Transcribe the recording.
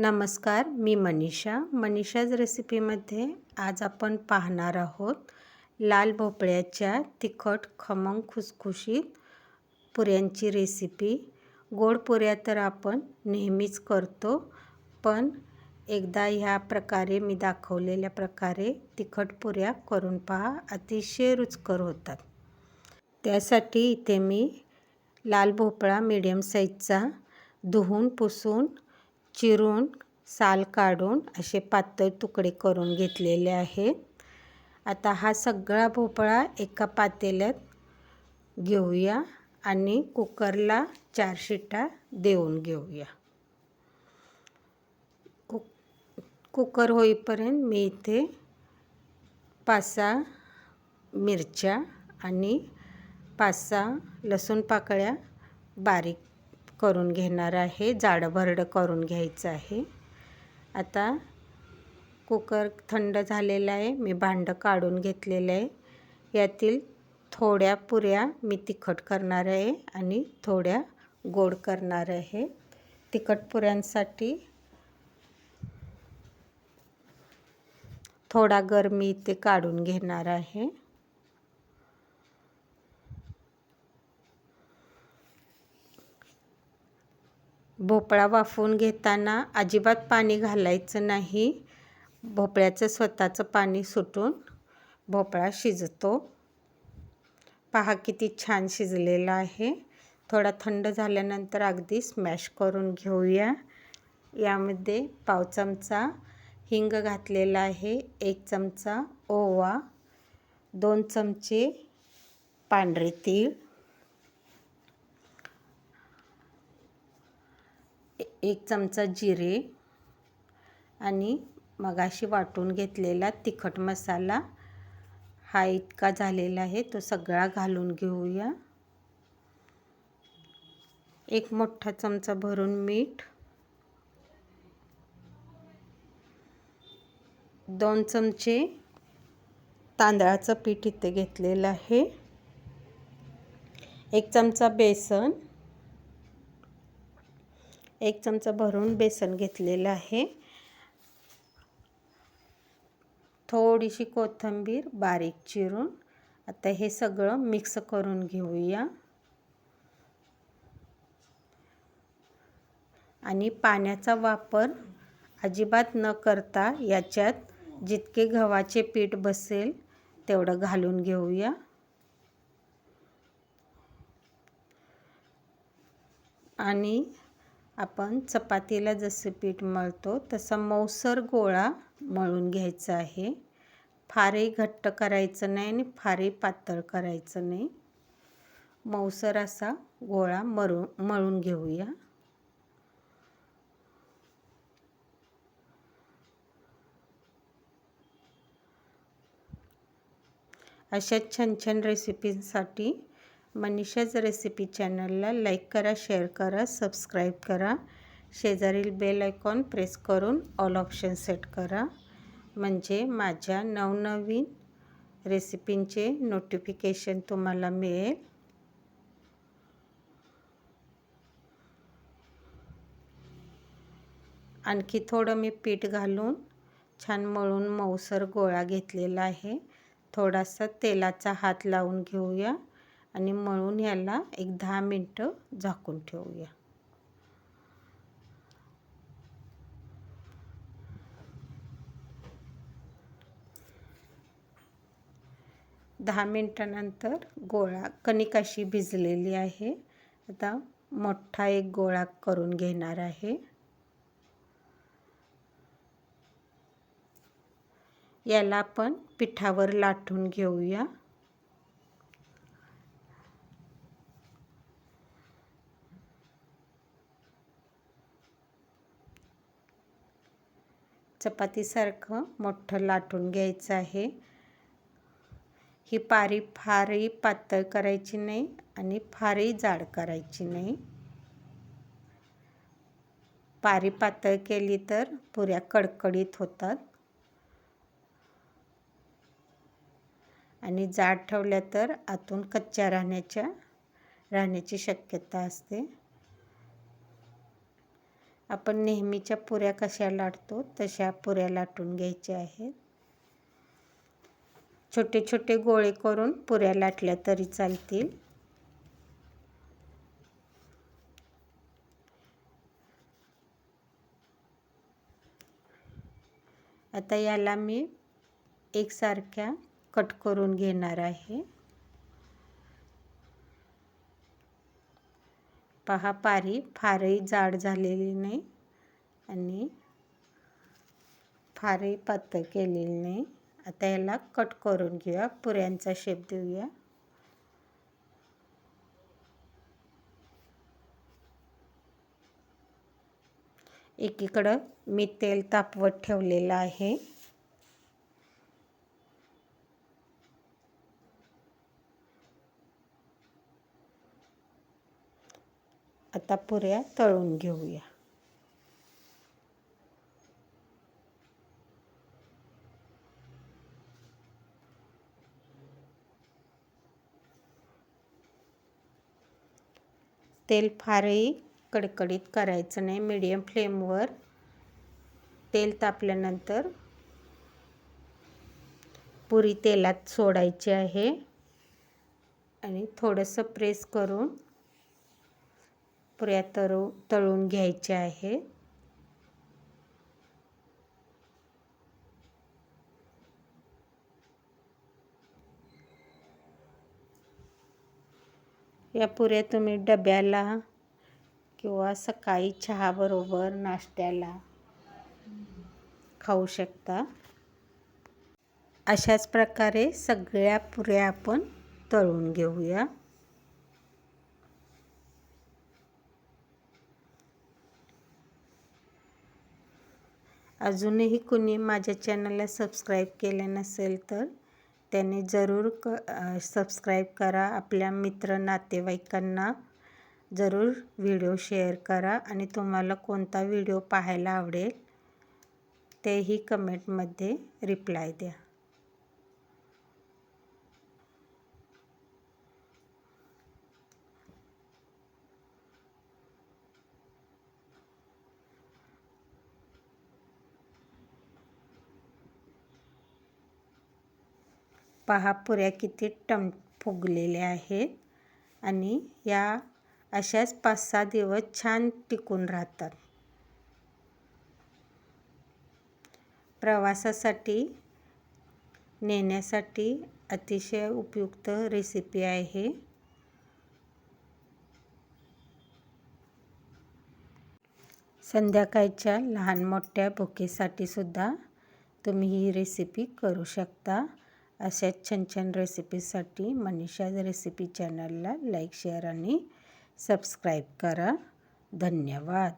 नमस्कार मी मनीषा. मनीषाज रेसिपीमध्ये आज आपण पाहणार आहोत लाल भोपळ्याच्या तिखट खमंग खुसखुशीत पुऱ्यांची रेसिपी. गोड पुऱ्या तर आपण नेहमीच करतो पण एकदा ह्या प्रकारे मी दाखवलेल्या प्रकारे तिखट पुऱ्या करून पहा अतिशय रुचकर होतात. त्यासाठी इथे मी लाल भोपळा मीडियम साईजचा धुवून पुसून चिरून साल काढून असे पातळ तुकडे करून घेतलेले आहेत आता हा सगळा भोपळा एका पातेल्यात घेऊया आणि कुकरला चार शिटा देऊन घेऊया. कुक कुकर होईपर्यंत मी इथे पाच सहा मिरच्या आणि पाच सहा लसूण पाकळ्या बारीक करून घेणार आहे. जाडं भरडं करून घ्यायचं आहे. आता कुकर थंड झालेला आहे. मी भांडं काढून घेतलेलं आहे. यातील थोड्या पुऱ्या मी तिखट करणार आहे आणि थोड्या गोड करणार आहे. तिखट पुऱ्यांसाठी थोडा गरमी इथे काढून घेणार आहे. भोपळा वाफवून घेताना अजिबात पाणी घालायचं नाही. भोपळ्याचं स्वतःचं पाणी सुटून भोपळा शिजतो. पहा किती छान शिजलेला आहे. थोडा थंड झाल्यानंतर अगदी स्मॅश करून घेऊया. यामध्ये पाव चमचा हिंग घातलेला आहे एक चमचा ओवा दोन चमचे पांढरे तीळ एक चमचा जिरे आणि मगाशी वाटून घेतलेला तिखट मसाला. हा इतका झालेला आहे तो सगळा घालून घेऊया. एक मोठा चमचा भरून मीठ. दोन चमचे तांदळाचं पीठ इथे घेतलेलं आहे. एक चमचा बेसन. एक चमचा भरून बेसन घेतलेलं आहे. थोडीशी कोथिंबीर बारीक चिरून आता हे सगळं मिक्स करून घेऊया. आणि पाण्याचा वापर अजिबात न करता याच्यात जितके गव्हाचे पीठ बसेल तेवढं घालून घेऊया. आणि आपण चपातीला जसं पीठ मळतो तसा मौसर गोळा मळून घ्यायचा आहे. फारही घट्ट करायचं नाही आणि फारही पातळ करायचं नाही. मौसर असा गोळा मरू मळून घेऊया. अशा छान छान रेसिपींसाठी मनीषाच रेसिपी चॅनलला लाईक करा शेअर करा सबस्क्राईब करा. शेजारील बेल आयकॉन प्रेस करून ऑल ऑप्शन सेट करा. म्हणजे माझ्या नवनवीन रेसिपींचे नोटिफिकेशन तुम्हाला मिळेल. आणखी थोडं मी पीठ घालून छान मळून मऊसर गोळा घेतलेला आहे. थोडासा तेलाचा हात लावून घेऊया. आणि मळून याला एक दहा मिनटं झाकून ठेवूया. दहा मिनटानंतर गोळा कणिक अशी भिजलेली आहे. आता मोठा एक गोळा करून घेणार आहे. याला आपण पिठावर लाटून घेऊया. चपातीसारखं मोठं लाटून घ्यायचं आहे. ही पारी फारही पातळ करायची नाही आणि फारही जाड करायची नाही. पारी पातळ केली तर पुऱ्या कडकडीत होतात. आणि जाड ठेवल्या तर आतून कच्च्या राहण्याच्या राहण्याची शक्यता असते. आपण नेहमीच्या पुऱ्या कशा लाटतो तशा पुऱ्या लाटून घ्यायच्या आहेत. छोटे छोटे गोळे करून पुऱ्या लाटल्या तरी चालतील. आता याला मी एकसारख्या कट करून घेणार आहे. पहा पारी फारही जाड झालेली नाही आणि फारही पातळ केलेली नाही. आता याला कट करून घेऊया पुऱ्यांचा शेप देऊया. एकीकडं मी तेल तापवत ठेवलेलं आहे. आता पुऱ्या तळून घेऊया. तेल फारही कडकडीत करायचं नाही. मीडियम फ्लेमवर तेल तापल्यानंतर पुरी तेलात सोडायची आहे. आणि थोडंसं प्रेस करून पुऱ्या तळू तळून घ्यायच्या आहे. या पुऱ्या तुम्ही डब्याला किंवा सकाळी चहाबरोबर नाश्त्याला खाऊ शकता. अशाच प्रकारे सगळ्या पुऱ्या आपण तळून घेऊया. अजूनही कुणी माझ्या चॅनलला सबस्क्राईब केले नसेल तर त्याने जरूर क सबस्क्राईब करा. आपल्या मित्र नातेवाईकांना जरूर व्हिडिओ शेअर करा आणि तुम्हाला कोणता व्हिडिओ पाहायला आवडेल तेही कमेंटमध्ये रिप्लाय द्या. पहा पुऱ्या किती टम फुगलेल्या आहेत. आणि या अशाच पाच सहा दिवस छान टिकून राहतात. प्रवासासाठी नेण्यासाठी अतिशय उपयुक्त रेसिपी आहे. संध्याकाळच्या लहान मोठ्या भुकेसाठी सुद्धा तुम्ही ही रेसिपी करू शकता. अशाच छान छान रेसिपीसाठी मनीषा रेसिपी चॅनलला लाईक शेअर आणि सबस्क्राईब करा. धन्यवाद.